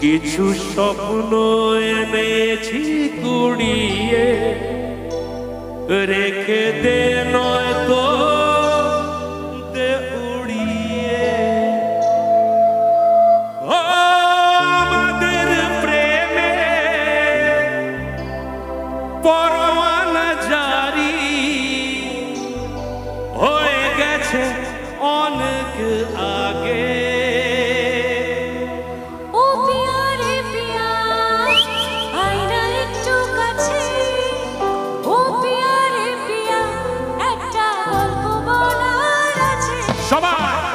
কিছু স্বপ্ন এনেছি কুড়িয়ে। রেখে দে নয় তো, দে উড়িয়ে। আমাদের প্রেমে হয়ে গেছে অনেক আগে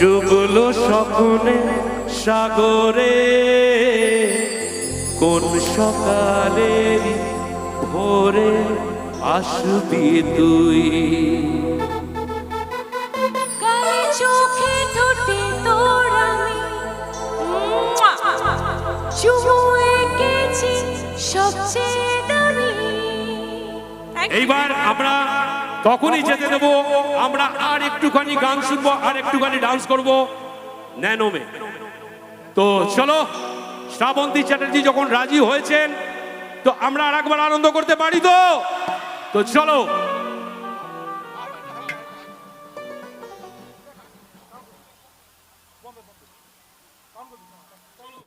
ডুবলো স্বপ্নে সাগরে। কোন সকালে ভোরে আসবি তুই? চোখে ঠোঁটে তোর আমি। চুমু এঁকেছি সবচেয়ে দামি। এইবার আমরা তখনই যেতে দেব। আমরা আর একটুখানি গান শুনব আর একটুখানি ডান্স করব। ন্যানোমে তো চলো শ্রাবন্তী চ্যাটার্জি যখন রাজি হয়েছেন তো আমরা আর একবার আনন্দ করতে পারি তো? তো চলো।